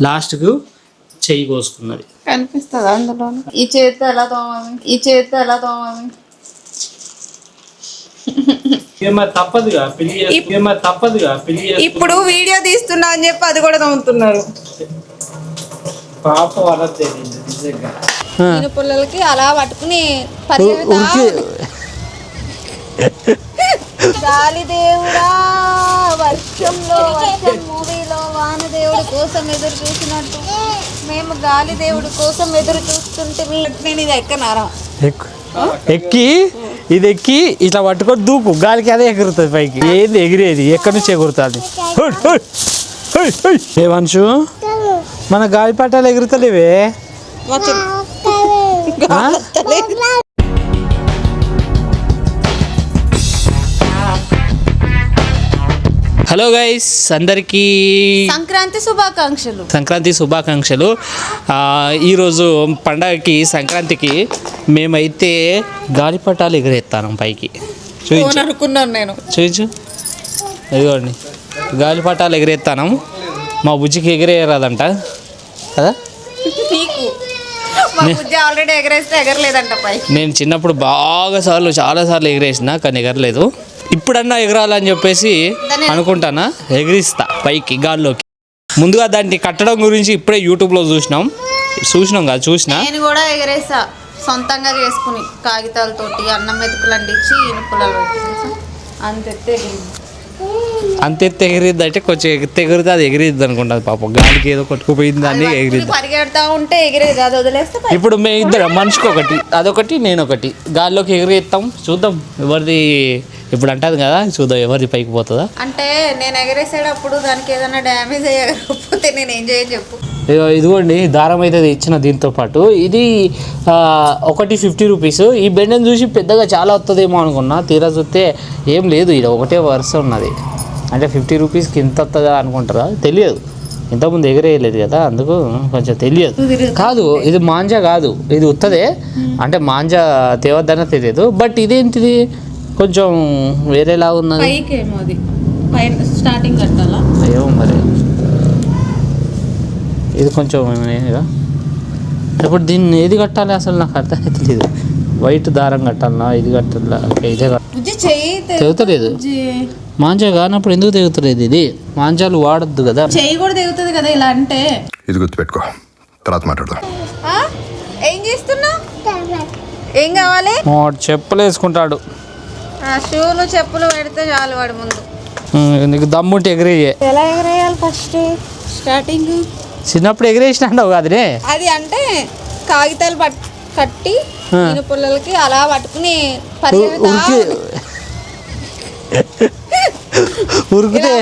లాస్ట్కు చెయ్యి కోసుకున్నది కనిపిస్తుంది అందులో ఈ చేతితో ఎలా తోమాలి? ఈ చేతితో ఎలా తోమాలి? ఇప్పుడు వీడియో తీస్తున్నా అని చెప్పి అది కూడా నేను పిల్లలకి అలా పట్టుకుని గాలి దేవుడా వర్షంలో వర్షం మూవీలో వానదేవుడి కోసం ఎదురు చూసినట్టు. మేము గాలి దేవుడి కోసం ఎదురు చూస్తుంటే నేను ఇది ఎక్కనారా? ఎక్కు ఇది ఎక్కి ఇట్లా పట్టుకొని దూకు. గాలికి అదే ఎగురుతుంది పైకి. ఏది ఎగిరేది? ఎక్కడి నుంచి ఎగురుతుంది. ఏ మనుషు మన గాలి పట్టాలు ఎగురుతలేవే హలో గైస్ అందరికీ సంక్రాంతి శుభాకాంక్షలు. సంక్రాంతి శుభాకాంక్షలు. ఈరోజు పండగకి సంక్రాంతికి మేమైతే గాలిపటాలు ఎగరేస్తాను పైకి. చూపించు. అనుకున్నాను నేను. చూపించు. ఇదిగోండి. గాలిపటాలు ఎగరేస్తాను మా బుజ్జికి ఎగిరేయరాదంట. కదా? ఆల్రెడీ ఎగరేస్తే ఎగరలేదంట పై నేను చిన్నప్పుడు బాగా సార్లు చాలా సార్లు ఎగిరేసిన కానీ ఎగరలేదు. ఇప్పుడన్నా ఎగరాలని చెప్పేసి అనుకుంటానా? ఎగిరిస్తా పైకి గాల్లోకి. ముందుగా దాన్ని కట్టడం గురించి ఇప్పుడే యూట్యూబ్లో చూసినాం. చూసినాం కదా చూసినా? నేను కూడా ఎగరేసా. సొంతంగా చేసుకుని కాగితాలతోటి అన్నం మెతుకులు అంటించి ఇనుపులలో పెట్టేసా అంత ఎత్తే ఎగిరింది. అంత ఎత్తు ఎగిరిద్ది అంటే కొంచెం ఎత్తి ఎగిరితే అది ఎగిరిద్ది అనుకుంటుంది పాపం. గాలికి ఏదో కొట్టుకుపోయింది అని పట్టుకుని ఎగిరిద్ది. పరిగెడతా ఉంటే ఎగిరేది అది వదిలేస్తే ఇప్పుడు మేము ఇద్దరం మనిషికి ఒకటి అదొకటి నేను ఒకటి గాల్లోకి ఎగిరేస్తాం చూద్దాం ఎవరిది ఇప్పుడు అంటది కదా చూద్దాం ఎవరిది పైకి పోతుందా. అంటే నేను ఎగరేసేటప్పుడు దానికి ఏదైనా డ్యామేజ్ అయ్యకపోతే నేను ఏం చేయని చెప్పు. ఇదిగో ఇదిగోండి దారం అయితే ఇచ్చిన దీంతో పాటు. ఇది ఒకటి ఫిఫ్టీ రూపీస్. ఈ బెండని చూసి పెద్దగా చాలా వస్తుందేమో అనుకున్నా. తీరా చూస్తే ఏం లేదు ఇది ఒకటే వరుస ఉన్నది. అంటే ఫిఫ్టీ రూపీస్కి ఇంత వస్తుందా అనుకుంటారా? తెలియదు. ఇంతకుముందు ఎగరేయలేదు కదా అందుకు కొంచెం తెలియదు. కాదు ఇది మాంజా కాదు ఇది ఉత్తదే అంటే మాంజా తేవద్దనే తెలియదు. బట్ ఇదేంటిది? కొంచెం వేరేలా ఉన్నది. అది. పైన స్టార్టింగ్ కట్టాలా? ఏమో మరి. ఇది కొంచెం ఇప్పుడు దీన్ని ఏది కట్టాలి అసలు నాకు అర్థం అవుతలేదు వైట్ దారం కట్టాలనా? ఇది కట్టాలా? ఇదే తెగుతలేదు. మాంజా కానప్పుడు ఎందుకు తెగుతలేదు ఇది? మాంజాలు వాడద్దు కదా. చెయ్యి కూడా తెగుతుంది కదా ఇలా అంటే? ఇది గుర్తుపెట్టుకో. తర్వాత మాట్లాడదాం. ఆ? ఏం చేస్తున్నావు? ఏం కావాలి? వాడు చెప్పులు వేసుకుంటాడు ఆ షూలు చెప్పులు పెడితే చాలు వాడి ముందు. నీకు దమ్ముంటే ఎగిరేయే. ఎలా ఎగరేయాలి ఫస్ట్? స్టార్టింగ్? చిన్నప్పుడు ఎగిరేసినాడు కాదునే అది అంటే కాగితాలు పట్ కట్టి. పుల్లలకి అలా పట్టుకుని ఉరికి. పరిగెడతా ఉరికితే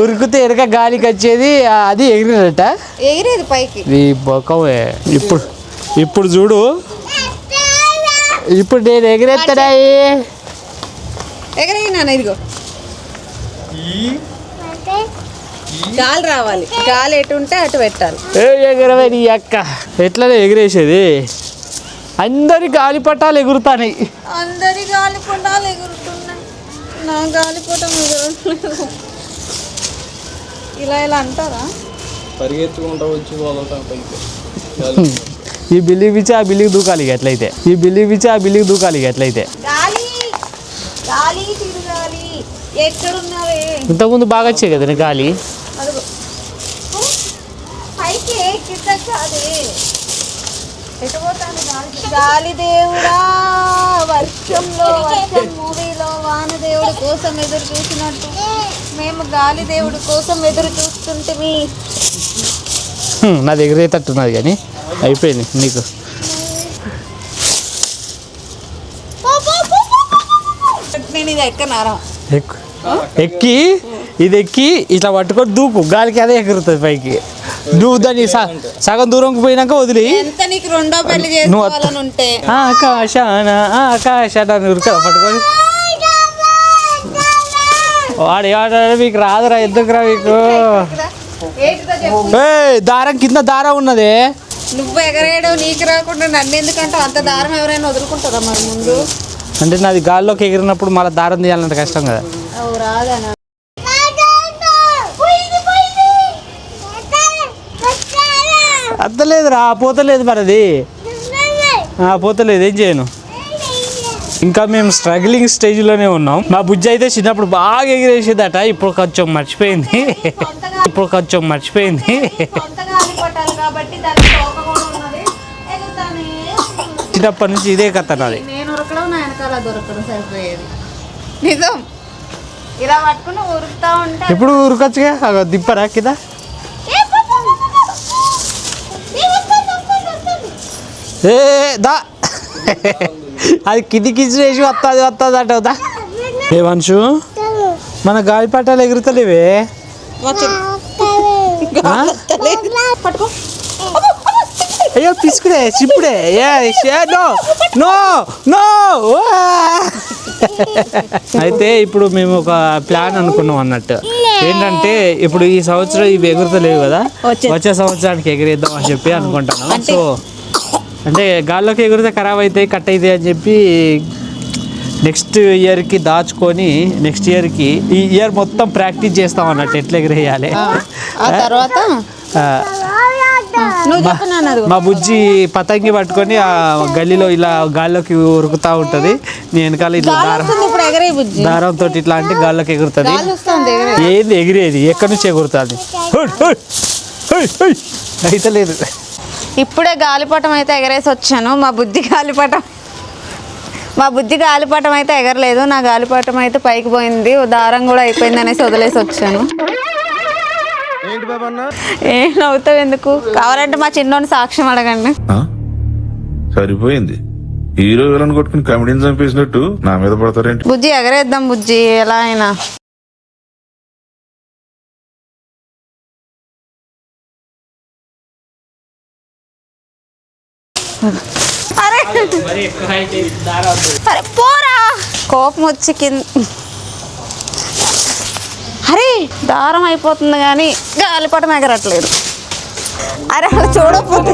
ఉరికితే ఎనక గాలికి వచ్చేది అది ఎగిరినట. ఎగిరేది పైకి. ఈ బొక్కవే. ఇప్పుడు ఇప్పుడు చూడు. ఇప్పుడు నేను ఎగిరెత్తడాయి ఎగరేగినా ఇదిగో. గాలి రావాలి. గాలి ఎటు ఉంటే అటు పెట్టాలి. ఏ ఎగరవే నీ అక్క. ఎట్లనే ఎగిరేసేది? అందరి గాలిపటాలు ఎగురుతాయి అందరి గాలిపటాలు ఎగురుతున్నాయి. నా గాలిపటం ఎగురట్లేదు. ఇలా ఇలా అంటారా? పరిగెత్తుకుంటా వచ్చి ఈ బిల్లింగ్ ఇచ్చి ఆ బిల్లింగ్ దూకాలి ఇక ఎట్లయితే. ఈ బిల్లింగ్ ఇచ్చి ఆ బిల్లింగ్ దూకాలి ఇక ఎట్లయితే. గాలి గాలి తిరగాలి ఎక్కడున్నావే? ఇంతకుముందు బాగా వచ్చాయి కదా గాలి. అదిగో. ఓ, పైకి కింద కాదే ఎటు పోతాను గాలి? గాలి దేవుడా వర్షంలో వర్షం మూవీలో వానదేవుడి కోసం ఎదురు చూసినట్టు. మేము గాలి దేవుడి కోసం ఎదురు చూస్తుంటే మీ నా దగ్గర ఎగిరేటట్టున్నది కానీ అయిపోయింది నీకు. ఎక్కు ఇది ఎక్కి ఇట్లా పట్టుకొని దూకు. గాలికి అదే ఎగురుతుంది పైకి. నువ్వు దాన్ని సగం దూరంకి పోయినాక వదిలి. నువ్వు ఆకాశాన ఆకాశాన పట్టుకొని. వాడు ఏమంటాడు మీకు రాదురా ఎందుకురా మీకు? దారం కింద దారం ఉన్నదే. నువ్వు ఎగరేయడం నీకు రాకుండా నన్ను ఎందుకంటే అంత దారం ఎవరైనా వదులుకుంటారా మరి ముందు? అంటే నాది గాల్లోకి ఎగిరినప్పుడు మళ్ళీ దారం తీయాలంటే కష్టం కదా. పోతలేదురా పోతలేదు మరి అది పోతలేదు ఏం చేయను. ఇంకా మేము స్ట్రగ్లింగ్ స్టేజ్లోనే ఉన్నాం. మా బుజ్జి అయితే చిన్నప్పుడు బాగా ఎగిరేసేదట ఇప్పుడు కొంచెం మర్చిపోయింది. ఇప్పుడు కొంచెం మర్చిపోయింది. చిన్నప్పటి నుంచి ఇదే కథ నాది. నేను ఉరకడం నా వెనకాల దొరకడం సరిపోయేది. నిజం. ఇలా పట్టుకుని ఉరుకుతా ఉంటే ఇప్పుడు ఉరకొచ్చుగా? అగో దిప్పరా కింద? ఏ, దా. అది కింది కింది వేసి వస్తుంది వస్తుంది అంటవుదా ఏ వంశు? మన గాలిపటాలు ఎగురుతలేవే? పట్టుకో. అయ్యో పిసుకుడే చిప్పుడే ఏ నో నో నో అయితే ఇప్పుడు మేము ఒక ప్లాన్ అనుకున్నాం అన్నట్టు. ఏంటంటే ఇప్పుడు ఈ సంవత్సరం ఇవి ఎగురుతలేవు కదా. వచ్చే- సంవత్సరానికి ఎగిరేద్దాం అని చెప్పి అనుకుంటాను సో అంటే గాల్లోకి ఎగిరితే ఖరాబ్ అవుతాయి కట్ అవుతాయి అని చెప్పి నెక్స్ట్ ఇయర్కి దాచుకొని నెక్స్ట్ ఇయర్కి ఈ ఇయర్ మొత్తం ప్రాక్టీస్ చేస్తాం అన్నట్టు ఎట్లా ఎగిరేయాలి. ఆ తర్వాత? మా బుజ్జి పతంగి పట్టుకొని ఆ గల్లీలో ఇలా గాల్లోకి ఉరుకుతా ఉంటది. నేను వెనకాల ఇట్లా దారం బుజ్జి. దారంతో ఇట్లా అంటే గాల్లోకి ఎగురుతుంది. ఏంది ఎగిరేది? ఎక్కడి నుంచి ఎగురుతుంది? అయితే లేదు. ఇప్పుడే గాలిపటం అయితే ఎగరేసి వచ్చాను. మా బుద్ధి గాలిపటం మా బుద్ధి గాలిపటం అయితే ఎగరలేదు. నా గాలిపటం అయితే పైకి పోయింది. దారం కూడా అయిపోయింది అనేసి వదిలేసి వచ్చాను. ఏం నవ్వుతావు ఎందుకు? కావాలంటే మా చిన్నోని సాక్ష్యం అడగండి. ఆ? సరిపోయింది. హీరో విలన్ కొట్టుకుని కమెడీని చంపేసినట్టు నా మీద పడతారేంటి? బుజ్జి ఎగరేద్దాం బుజ్జి ఎలా అయినా. అరే. అరే పోరా. కోపం వచ్చి కింద అరే దారం అయిపోతుంది కానీ గాలిపటం ఎగరట్లేదు అరే అలా చూడకపోతే.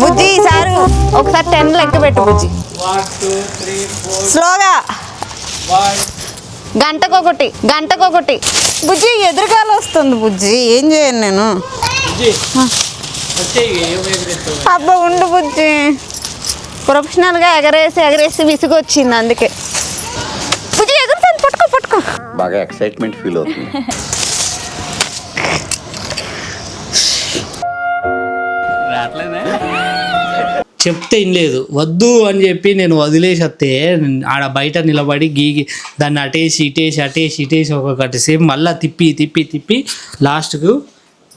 బుజ్జి ఈసారి ఒకసారి టెన్ లెక్క పెట్టు బుజ్జి. స్లోగా. గంటకొకటి గంటకొకటి. బుజ్జి ఎదురుగాల వస్తుంది బుజ్జి. ఏం చేయను నేను? అబ్బా ఉండు బుజ్జి. ప్రొఫెషనల్గా ఎగరేసి ఎగరేసి విసుగు వచ్చింది అందుకే ఎగురుతుంది పట్టుకో పట్టుకో. బాగా ఎక్సైట్మెంట్ ఫీల్ అవుతుంది. చెప్తే ఏం లేదు వద్దు అని చెప్పి నేను వదిలేసి వస్తే ఆడ బయట నిలబడి గీగి దాన్ని అటేసి ఇటేసి అటేసి ఇటేసి ఒక్కొక్కటి సేపు మళ్ళీ తిప్పి తిప్పి తిప్పి లాస్ట్కు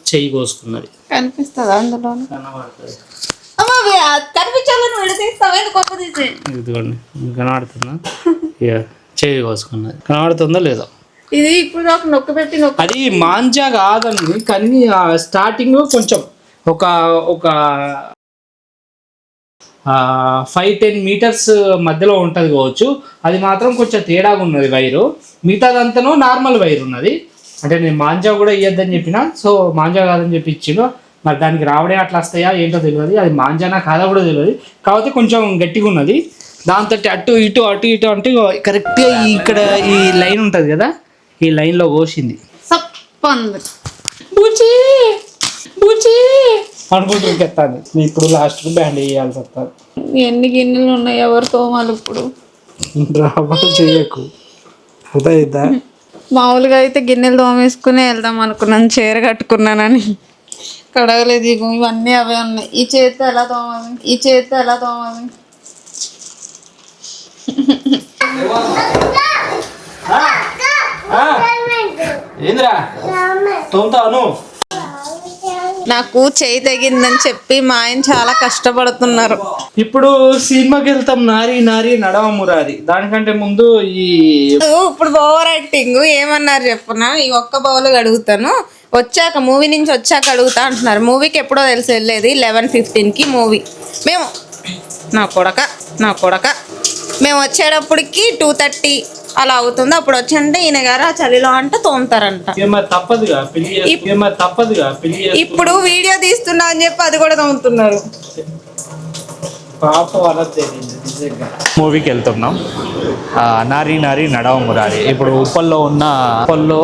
చెయ్యి కోసుకున్నది కనిపిస్తుందా అందులో కనబడుతుంది. కనిపించాలని తీసి? ఇదిగోండి కనబడుతుందా? కోసుకున్నది లేదో? ఇది ఇప్పుడు నాకు నొక్కి పెట్టి నొక్కి అది మాంజా కాదండి కానీ స్టార్టింగ్ కొంచెం ఒక ఒక ఫైవ్ టెన్ మీటర్స్ మధ్యలో ఉంటుంది కావచ్చు. అది మాత్రం కొంచెం తేడాగా ఉన్నది వైరు. మిగతాదంతనో నార్మల్ వైర్ ఉన్నది. అంటే నేను మాంజా కూడా ఇవ్వద్దని చెప్పిన సో మాంజా కాదని చెప్పి ఇచ్చిండు మరి దానికి రావడే అట్లా వస్తాయా ఏంటో తెలియదు. అది మాంజానా కాదా కూడా తెలియదు. కాకపోతే కొంచెం గట్టిగా ఉన్నది. దాంతో అటు ఇటు అటు ఇటు అంటే కరెక్ట్గా ఇక్కడ ఈ లైన్ ఉంటుంది కదా ఈ లైన్లో కోసింది బుచి అనుకుంటూ ఇంకెత్తాను ఇప్పుడు లాస్ట్కు బ్యాండ్ వేయాల్సి వస్తుంది. ఎన్ని గిన్నెలు ఉన్నాయి ఎవరు తోమాలి ఇప్పుడు? చేయకు. మామూలుగా అయితే గిన్నెలు తోమేసుకుని వెళ్దాం అనుకున్నాను చీర కట్టుకున్నానని. కడగలేదు ఇగో ఇవన్నీ అవే ఉన్నాయి. ఈ చేతితో ఎలా తోమాలి? ఈ చేతితో ఎలా తోమాలి? ఏంద్రా? నాకు చేయి తెగిందని చెప్పి మా ఆయన చాలా కష్టపడుతున్నారు. ఇప్పుడు సినిమాకి వెళ్తాం నారి నారి నడవ మురారి. దానికంటే ముందు ఈ ఇప్పుడు ఓవర్ యాక్టింగ్ ఏమన్నారు చెప్పున? ఈ ఒక్క బౌల్ అడుగుతాను. వచ్చాక మూవీ నుంచి వచ్చాక అడుగుతా అంటున్నారు. మూవీకి ఎప్పుడో తెలిసి వెళ్ళేది లెవెన్ ఫిఫ్టీన్కి మూవీ మేము నా కొడక నా కొడక. మేము వచ్చేటప్పటికి టూ థర్టీ అలా అవుతుంది. అప్పుడు వచ్చంటే ఈయన గారు ఆ చలిలో అంటే తోముతారంట. ఇప్పుడు వీడియో తీస్తున్నా అని చెప్పి అది కూడా తోముతున్నారు. పాప మూవీకి వెళ్తున్నాం నారి నారి నడవ మురారి. ఇప్పుడు ఉప్పల్లో ఉన్న ఉప్పల్లో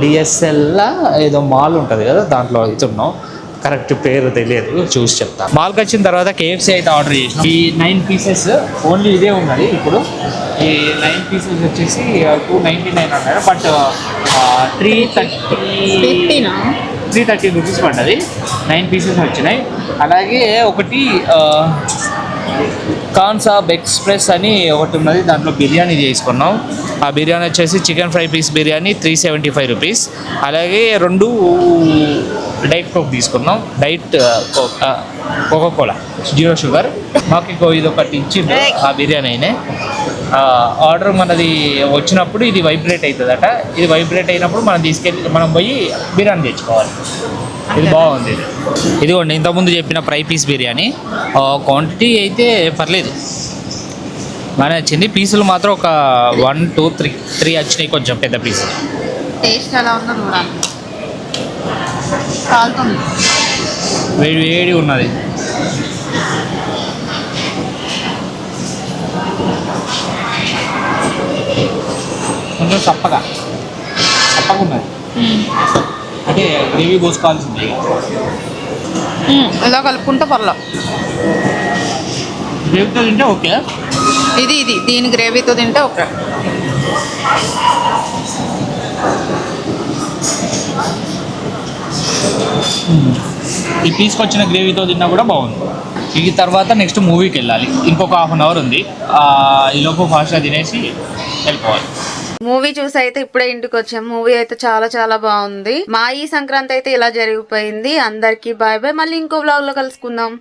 డిఎస్ఎల్ ఏదో మాల్ ఉంటుంది కదా దాంట్లో వెళ్తున్నాం. కరెక్ట్ పేరు తెలియదు చూసి చెప్తా. మాల్కి వచ్చిన తర్వాత కేఎఫ్సీ అయితే ఆర్డర్ చేసాం ఈ నైన్ పీసెస్ ఓన్లీ ఇదే ఉన్నది ఇప్పుడు. ఈ నైన్ పీసెస్ వచ్చేసి టూ నైంటీ నైన్ అన్నారు but three thirty three thirty rupees పడ్డది. నైన్ పీసెస్ వచ్చినాయి. అలాగే ఒకటి కాన్సాబ్ ఎక్స్ప్రెస్ అని ఒకటి ఉన్నది. దాంట్లో బిర్యానీ చేసుకున్నాం ఆ బిర్యానీ వచ్చేసి chicken fry piece biryani three seventy five rupees. అలాగే రెండు డైట్ కోక్ తీసుకున్నాం. Diet coco cola zero sugar. మాకు ఇంకో ఇది ఒకటి ఇచ్చిండు ఆ బిర్యానీనే ఆర్డర్ మనది వచ్చినప్పుడు ఇది వైబ్రేట్ అవుతుందట. ఇది వైబ్రేట్ అయినప్పుడు మనం తీసుకెళ్ళి మనం పోయి బిర్యానీ తెచ్చుకోవాలి. ఇది బాగుంది. ఇది ఇదిగోండి ఇంతకుముందు చెప్పిన ఫ్రై పీస్ బిర్యానీ. క్వాంటిటీ అయితే పర్లేదు. బాగానే వచ్చింది పీసులు మాత్రం ఒక వన్ టూ త్రీ త్రీ వచ్చినాయి కొంచెం పెద్ద పీసులు టేస్ట్ ఎలా ఉందో చూడాలి. వేడి వేడి ఉన్నది. కొంచెం చప్పగా. చప్పగా ఉన్నది. అంటే గ్రేవీ పోసుకోవాల్సింది ఇలా కలుపుకుంటే పర్లా. గ్రేవీతో తింటే ఓకే? ఇది ఇది దీని గ్రేవీతో తింటే ఓకే. ఈ తీసుకొచ్చిన గ్రేవీతో తిన్నా కూడా బాగుంది. ఈ తర్వాత నెక్స్ట్ మూవీకి వెళ్ళాలి. ఇంకొక హాఫ్ అన్ అవర్ ఉంది. ఈలోపు ఫాస్ట్గా తినేసి వెళ్ళిపోవాలి. మూవీ చూసి అయితే ఇప్పుడే ఇంటికి వచ్చాం. మూవీ అయితే చాలా చాలా బాగుంది. మా ఈ సంక్రాంతి అయితే ఇలా జరిగిపోయింది. అందరికి బాయ్ బాయ్. మళ్ళీ ఇంకో బ్లాగ్లో కలుసుకుందాం.